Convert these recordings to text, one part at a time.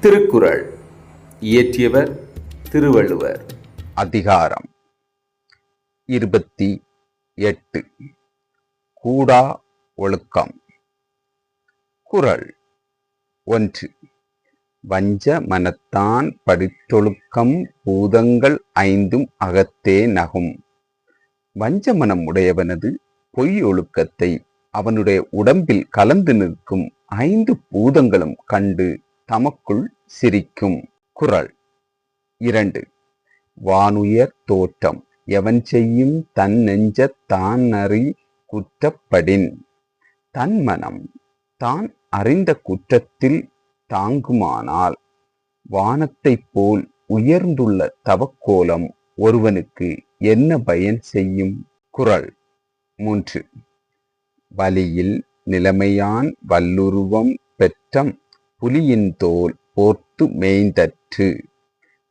திருக்குறள். இயற்றியவர் திருவள்ளுவர். அதிகாரம். இருபத்தி எட்டு. கூடா ஒழுக்கம். குறள். ஒன்று. வஞ்ச மனத்தான் படித்தொழுக்கம் பூதங்கள் ஐந்தும் அகத்தே நகும். வஞ்ச மனம் உடையவனது பொய் ஒழுக்கத்தை அவனுடைய உடம்பில் கலந்து நிற்கும் ஐந்து பூதங்களும் கண்டு தமக்குள் சிரிக்கும். குரல். இரண்டு. வானுயர் தோற்றம். எவன் செய்யும் தன் நெஞ்ச தான் அறி குற்றப்படின். தன் மனம். தான் அறிந்த குற்றத்தில் தாங்குமானால். வானத்தைப் போல் உயர்ந்துள்ள தவக்கோலம் ஒருவனுக்கு என்ன பயன் செய்யும்? குரல். மூன்று. வலியில் நிலைமையான் வல்லுருவம் பெற்றம் புலியின் தோல் போர்த்து மேய்ந்தற்று.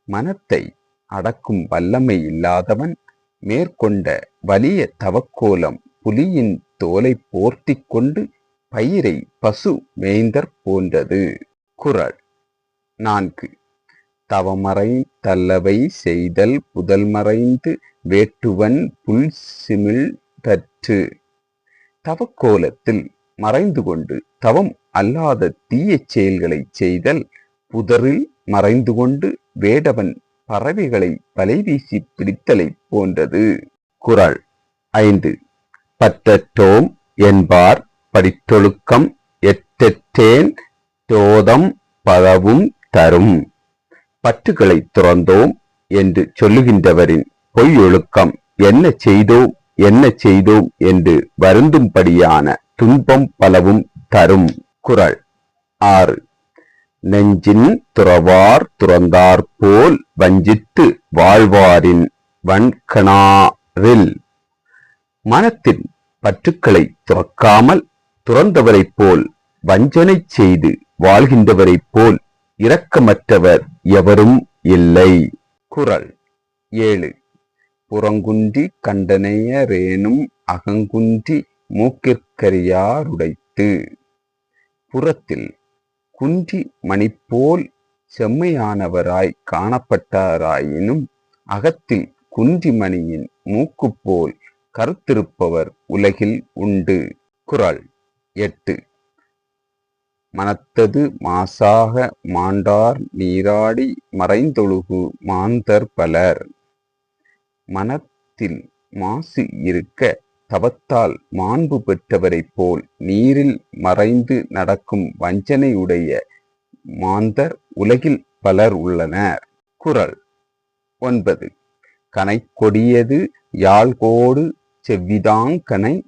மனத்தை அடக்கும் வல்லமை இல்லாதவன் மேற்கொண்ட வலிய தவக்கோலம் புலியின் தோலை போர்த்தி கொண்டு பயிரை பசு மேய்ந்தற் போன்றது. குரல் நான்கு. தவமறை தல்லவை செய்தல் புதல் மறைந்து வேட்டுவன் புல் சிமிழ் தற்று தவக்கோலத்தில் மறைந்து கொண்டு தவம் அல்லாத தீய செயல்களை செய்தல் புதரில் மறைந்து கொண்டு வேடவன் பறவைகளை வலைவீசி பிடித்தலை போன்றது. குரல் ஐந்து. பற்றற்றோம் என்பார் படித்தொழுக்கம் எட்டற்றேன் தோதம் பதவும் தரும். பற்றுகளை துறந்தோம் என்று சொல்லுகின்றவரின் பொய் ஒழுக்கம் என்ன செய்தோம்? என்ன செய்தோம் என்று வருந்தும்படியான துன்பம் பலவும் தரும். குரல் ஆறு. நெஞ்சின் துறவார் துறந்தார் போல் வஞ்சித்து வாழ்வாரின் வன்கணாரில். மனத்தின் பற்றுக்களை துறக்காமல் துறந்தவரைப் போல் வஞ்சனை செய்து வாழ்கின்றவரைப் போல் இரக்கமற்றவர் எவரும் இல்லை. குரல் ஏழு. புறங்குன்றி கண்டனையரேனும் அகங்குன்றி மூக்கிற்கரியாருடைத்து. புறத்தில் குன்றி மணிப்போல் செம்மையானவராய் காணப்பட்டாராயினும் அகத்தில் குன்றிமணியின் மூக்கு போல் கருத்திருப்பவர் உலகில் உண்டு. குரல் எட்டு. மனத்தது மாசாக மாண்டார் நீராடி மறைந்தொழுகு மாந்தர் பலர். மனத்தில் மாசு இருக்க தவத்தால் மாண்பு பெற்றவரைப் போல் நீரில் மறைந்து நடக்கும் வஞ்சனையுடைய மாந்தர் உலகில் பலர் உள்ளனர். குரல் ஒன்பது. கனை கொடியது யாழ்கோடு செவ்விதாங்கனை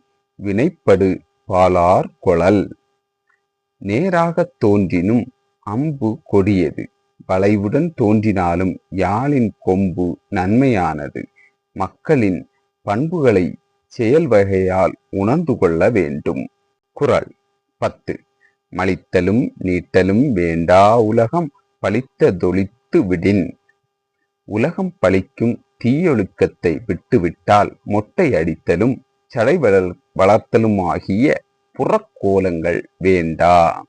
வினைப்படு பாலார் கொழல். நேராகத் தோன்றினும் அம்பு கொடியது. வளைவுடன் தோன்றினாலும் யாழின் கொம்பு நன்மையானது. மக்களின் பண்புகளை செயல் வகையால் உணர்ந்து கொள்ள வேண்டும். குரல் பத்து. மலித்தலும் நீட்டலும் வேண்டா உலகம் பழித்த தொழித்து விடின். உலகம் பழிக்கும் தீயொழுக்கத்தை விட்டுவிட்டால் மொட்டை அடித்தலும் சடை வளர்த்தலுமாகிய புறக்கோலங்கள் வேண்டா.